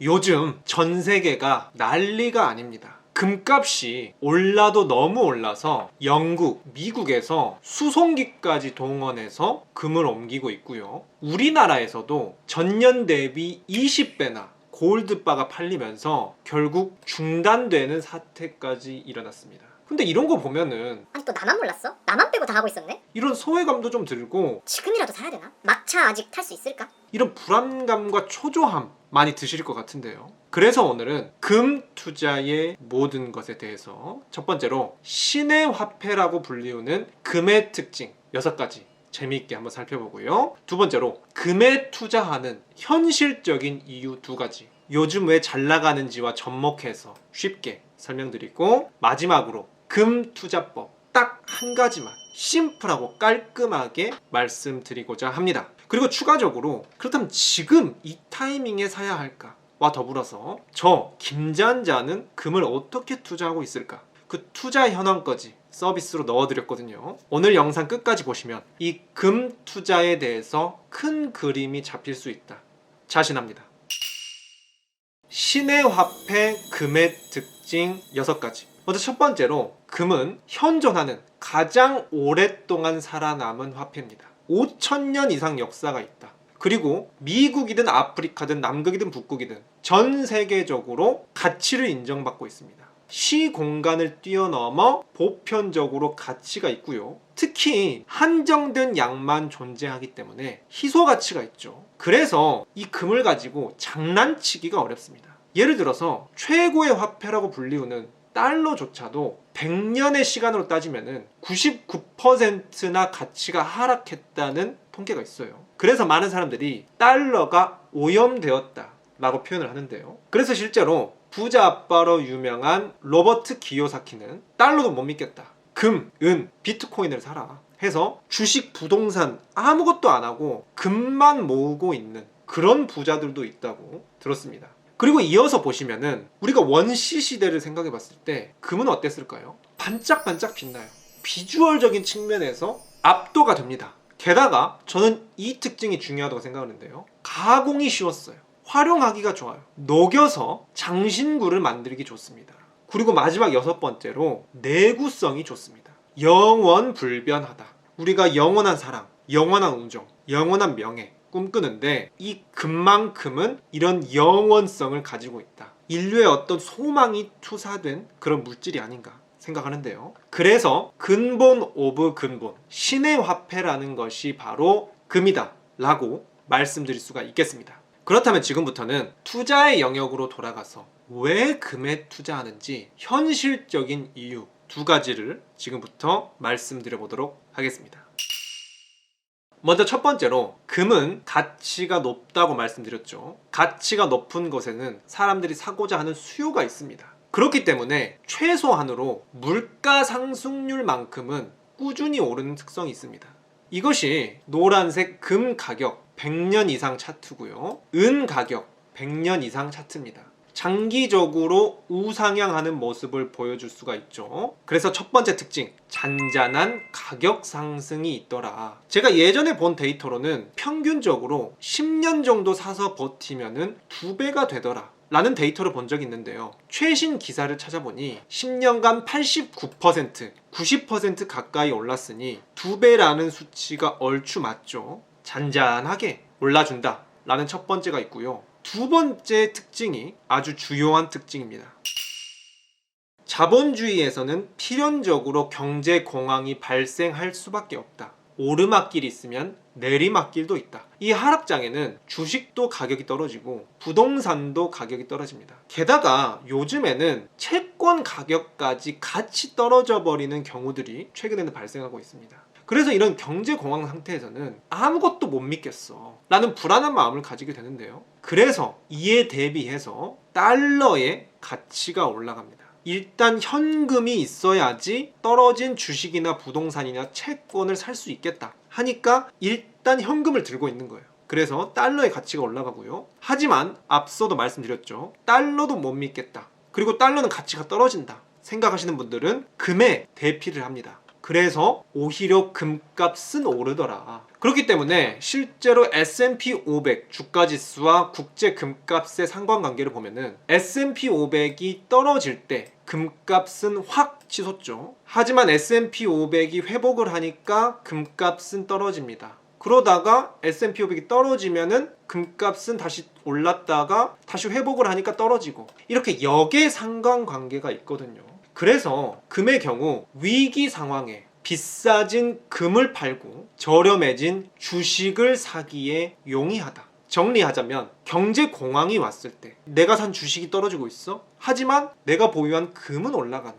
요즘 전 세계가 난리가 아닙니다. 금값이 올라도 너무 올라서 영국, 미국에서 수송기까지 동원해서 금을 옮기고 있고요. 우리나라에서도 전년 대비 20배나 골드바가 팔리면서 결국 중단되는 사태까지 일어났습니다. 근데 이런 거 보면은 아니 또 나만 몰랐어? 나만 빼고 다 하고 있었네? 이런 소외감도 좀 들고 지금이라도 사야 되나? 막차 아직 탈 수 있을까? 이런 불안감과 초조함 많이 드실 것 같은데요. 그래서 오늘은 금 투자의 모든 것에 대해서 첫 번째로 신의 화폐라고 불리우는 금의 특징 여섯 가지 재미있게 한번 살펴보고요. 두 번째로 금에 투자하는 현실적인 이유 두 가지. 요즘 왜 잘 나가는지와 접목해서 쉽게 설명드리고 마지막으로 금 투자법 딱 한 가지만 심플하고 깔끔하게 말씀드리고자 합니다. 그리고 추가적으로 그렇다면 지금 이 타이밍에 사야 할까? 와 더불어서 저 김잔자는 금을 어떻게 투자하고 있을까? 그 투자 현황까지 서비스로 넣어드렸거든요. 오늘 영상 끝까지 보시면 이 금 투자에 대해서 큰 그림이 잡힐 수 있다. 자신합니다. 신의 화폐 금의 특징 6가지. 먼저 첫 번째로 금은 현존하는 가장 오랫동안 살아남은 화폐입니다. 5천년 이상 역사가 있다. 그리고 미국이든 아프리카든 남극이든 북극이든 전 세계적으로 가치를 인정받고 있습니다. 시 공간을 뛰어넘어 보편적으로 가치가 있고요. 특히 한정된 양만 존재하기 때문에 희소 가치가 있죠. 그래서 이 금을 가지고 장난치기가 어렵습니다. 예를 들어서 최고의 화폐라고 불리우는 달러조차도 100년의 시간으로 따지면은 99%나 가치가 하락했다는 통계가 있어요. 그래서 많은 사람들이 달러가 오염되었다라고 표현을 하는데요. 그래서 실제로 부자 아빠로 유명한 로버트 기요사키는 달러도 못 믿겠다. 금, 은, 비트코인을 사라. 해서 주식, 부동산 아무것도 안 하고 금만 모으고 있는 그런 부자들도 있다고 들었습니다. 그리고 이어서 보시면은 우리가 원시 시대를 생각해 봤을 때 금은 어땠을까요? 반짝반짝 빛나요. 비주얼적인 측면에서 압도가 됩니다. 게다가 저는 이 특징이 중요하다고 생각하는데요. 가공이 쉬웠어요. 활용하기가 좋아요. 녹여서 장신구를 만들기 좋습니다. 그리고 마지막 여섯 번째로 내구성이 좋습니다. 영원 불변하다. 우리가 영원한 사랑, 영원한 우정, 영원한 명예 꿈꾸는데 이 금만큼은 이런 영원성을 가지고 있다. 인류의 어떤 소망이 투사된 그런 물질이 아닌가 생각하는데요. 그래서 근본 오브 근본, 신의 화폐라는 것이 바로 금이다. 라고 말씀드릴 수가 있겠습니다. 그렇다면 지금부터는 투자의 영역으로 돌아가서 왜 금에 투자하는지 현실적인 이유 두 가지를 지금부터 말씀드려 보도록 하겠습니다. 먼저 첫 번째로 금은 가치가 높다고 말씀드렸죠. 가치가 높은 것에는 사람들이 사고자 하는 수요가 있습니다. 그렇기 때문에 최소한으로 물가 상승률만큼은 꾸준히 오르는 특성이 있습니다. 이것이 노란색 금 가격 100년 이상 차트고요. 은 가격 100년 이상 차트입니다. 장기적으로 우상향하는 모습을 보여줄 수가 있죠. 그래서 첫 번째 특징, 잔잔한 가격 상승이 있더라. 제가 예전에 본 데이터로는 평균적으로 10년 정도 사서 버티면은 두 배가 되더라. 라는 데이터를 본 적이 있는데요. 최신 기사를 찾아보니 10년간 89%, 90% 가까이 올랐으니 두 배라는 수치가 얼추 맞죠. 잔잔하게 올라준다. 라는 첫 번째가 있고요. 두 번째 특징이 아주 주요한 특징입니다. 자본주의에서는 필연적으로 경제 공황이 발생할 수밖에 없다. 오르막길이 있으면 내리막길도 있다. 이 하락장에는 주식도 가격이 떨어지고 부동산도 가격이 떨어집니다. 게다가 요즘에는 채권 가격까지 같이 떨어져 버리는 경우들이 최근에는 발생하고 있습니다. 그래서 이런 경제 공황 상태에서는 아무것도 못 믿겠어. 라는 불안한 마음을 가지게 되는데요. 그래서 이에 대비해서 달러의 가치가 올라갑니다. 일단 현금이 있어야지 떨어진 주식이나 부동산이나 채권을 살 수 있겠다 하니까 일단 현금을 들고 있는 거예요. 그래서 달러의 가치가 올라가고요. 하지만 앞서도 말씀드렸죠. 달러도 못 믿겠다. 그리고 달러는 가치가 떨어진다. 생각하시는 분들은 금에 대피를 합니다. 그래서 오히려 금값은 오르더라. 그렇기 때문에 실제로 S&P 500 주가 지수와 국제 금값의 상관관계를 보면은 S&P 500이 떨어질 때 금값은 확 치솟죠. 하지만 S&P 500이 회복을 하니까 금값은 떨어집니다. 그러다가 S&P 500이 떨어지면은 금값은 다시 올랐다가 다시 회복을 하니까 떨어지고 이렇게 역의 상관관계가 있거든요. 그래서 금의 경우 위기 상황에 비싸진 금을 팔고 저렴해진 주식을 사기에 용이하다. 정리하자면 경제 공황이 왔을 때 내가 산 주식이 떨어지고 있어. 하지만 내가 보유한 금은 올라가네.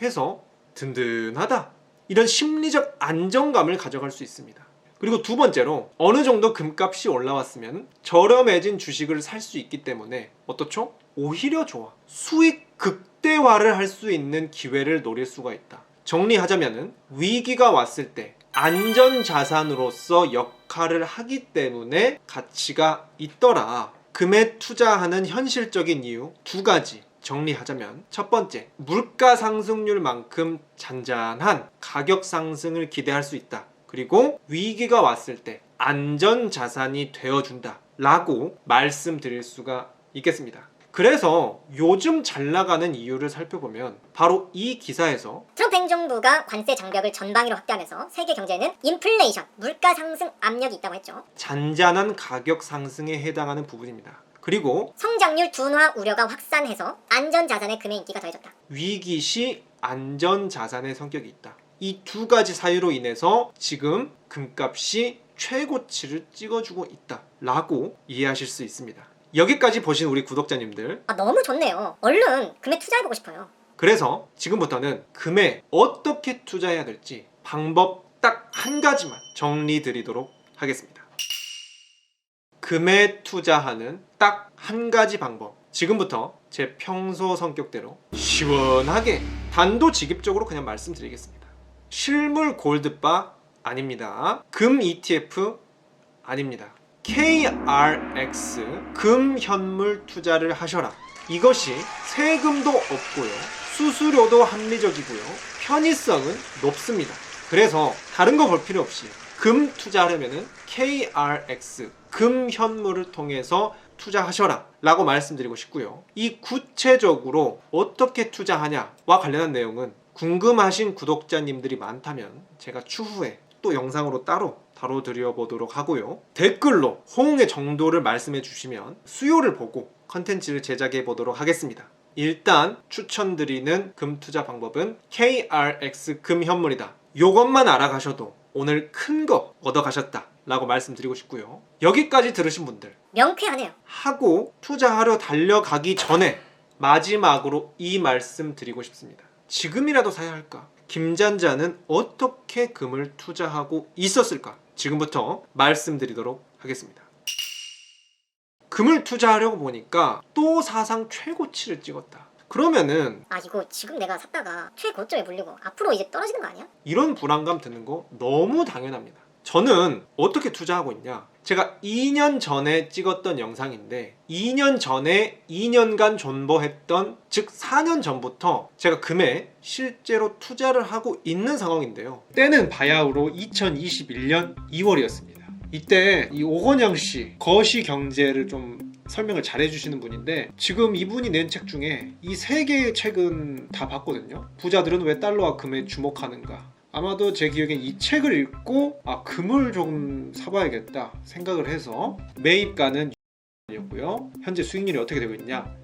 해서 든든하다. 이런 심리적 안정감을 가져갈 수 있습니다. 그리고 두 번째로 어느 정도 금값이 올라왔으면 저렴해진 주식을 살 수 있기 때문에 어떻죠? 오히려 좋아. 수익 극 대화를 할 수 있는 기회를 노릴 수가 있다. 정리하자면은 위기가 왔을 때 안전 자산으로서 역할을 하기 때문에 가치가 있더라. 금에 투자하는 현실적인 이유 두 가지. 정리하자면 첫 번째, 물가 상승률만큼 잔잔한 가격 상승을 기대할 수 있다. 그리고 위기가 왔을 때 안전 자산이 되어준다. 라고 말씀드릴 수가 있겠습니다. 그래서 요즘 잘 나가는 이유를 살펴보면 바로 이 기사에서 트럼프 행정부가 관세 장벽을 전방위로 확대하면서 세계 경제에는 인플레이션, 물가 상승 압력이 있다고 했죠. 잔잔한 가격 상승에 해당하는 부분입니다. 그리고 성장률 둔화 우려가 확산해서 안전 자산의 금의 인기가 더해졌다. 위기 시 안전 자산의 성격이 있다. 이 두 가지 사유로 인해서 지금 금값이 최고치를 찍어주고 있다. 라고 이해하실 수 있습니다. 여기까지 보신 우리 구독자님들. 아 너무 좋네요. 얼른 금에 투자해보고 싶어요. 그래서 지금부터는 금에 어떻게 투자해야 될지 방법 딱 한 가지만 정리 드리도록 하겠습니다. 금에 투자하는 딱 한 가지 방법. 지금부터 제 평소 성격대로 시원하게 단도직입적으로 그냥 말씀드리겠습니다. 실물 골드바 아닙니다. 금 ETF 아닙니다. KRX 금 현물 투자를 하셔라. 이것이 세금도 없고요. 수수료도 합리적이고요. 편의성은 높습니다. 그래서 다른 거 볼 필요 없이 금 투자하려면은 KRX 금 현물을 통해서 투자하셔라 라고 말씀드리고 싶고요. 이 구체적으로 어떻게 투자하냐와 관련한 내용은 궁금하신 구독자님들이 많다면 제가 추후에 또 영상으로 따로 다뤄드려 보도록 하고요. 댓글로 호응의 정도를 말씀해 주시면 수요를 보고 컨텐츠를 제작해 보도록 하겠습니다. 일단 추천드리는 금 투자 방법은 KRX 금 현물이다. 요것만 알아가셔도 오늘 큰 거 얻어 가셨다. 라고 말씀드리고 싶고요. 여기까지 들으신 분들 명쾌하네요. 하고 투자하러 달려가기 전에 마지막으로 이 말씀 드리고 싶습니다. 지금이라도 사야 할까? 김잔자는 어떻게 금을 투자하고 있었을까? 지금부터 말씀드리도록 하겠습니다. 금을 투자하려고 보니까 또 사상 최고치를 찍었다. 그러면은 아 이거 지금 내가 샀다가 최고점에 물리고 앞으로 이제 떨어지는 거 아니야? 이런 불안감 드는 거 너무 당연합니다. 저는 어떻게 투자하고 있냐? 제가 2년 전에 찍었던 영상인데 2년 전에 2년간 존버했던 즉 4년 전부터 제가 금에 실제로 투자를 하고 있는 상황인데요. 때는 바야흐로 2021년 2월이었습니다. 이때 이 오건영 씨 거시 경제를 좀 설명을 잘 해주시는 분인데 지금 이분이 낸 책 중에 이 세 개의 책은 다 봤거든요. 부자들은 왜 달러와 금에 주목하는가? 아마도 제 기억엔 이 책을 읽고 아 금을 좀 사봐야겠다 생각을 해서 매입가는 이었고요. 현재 수익률이 어떻게 되고 있냐?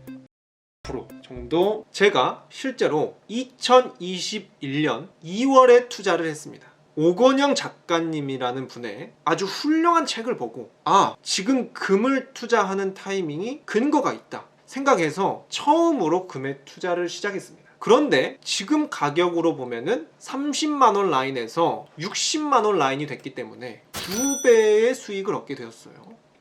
10% 정도 제가 실제로 2021년 2월에 투자를 했습니다. 오건영 작가님이라는 분의 아주 훌륭한 책을 보고 아 지금 금을 투자하는 타이밍이 근거가 있다 생각해서 처음으로 금에 투자를 시작했습니다. 그런데 지금 가격으로 보면은 30만 원 라인에서 60만 원 라인이 됐기 때문에 두 배의 수익을 얻게 되었어요.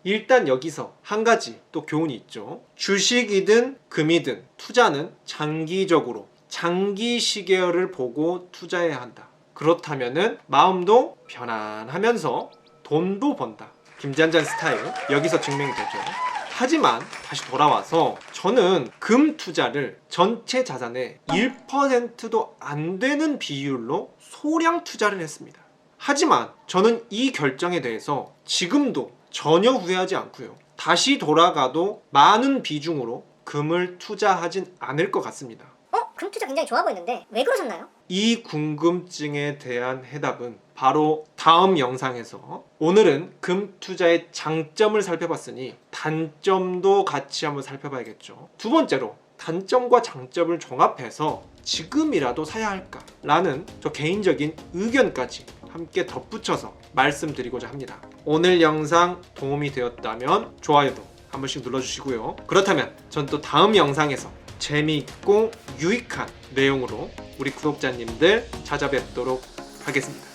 일단 여기서 한 가지 또 교훈이 있죠. 주식이든 금이든 투자는 장기적으로 장기 시계열을 보고 투자해야 한다. 그렇다면은 마음도 편안하면서 돈도 번다. 김잔잔 스타일 여기서 증명이 되죠. 하지만 다시 돌아와서 저는 금 투자를 전체 자산의 1%도 안 되는 비율로 소량 투자를 했습니다. 하지만 저는 이 결정에 대해서 지금도 전혀 후회하지 않고요. 다시 돌아가도 많은 비중으로 금을 투자하진 않을 것 같습니다. 어? 금 투자 굉장히 좋아 보이는데 왜 그러셨나요? 이 궁금증에 대한 해답은 바로 다음 영상에서 오늘은 금 투자의 장점을 살펴봤으니 단점도 같이 한번 살펴봐야겠죠. 두 번째로 단점과 장점을 종합해서 지금이라도 사야 할까 라는 저 개인적인 의견까지 함께 덧붙여서 말씀드리고자 합니다. 오늘 영상 도움이 되었다면 좋아요도 한 번씩 눌러주시고요. 그렇다면 전 또 다음 영상에서 재미있고 유익한 내용으로 우리 구독자님들 찾아뵙도록 하겠습니다.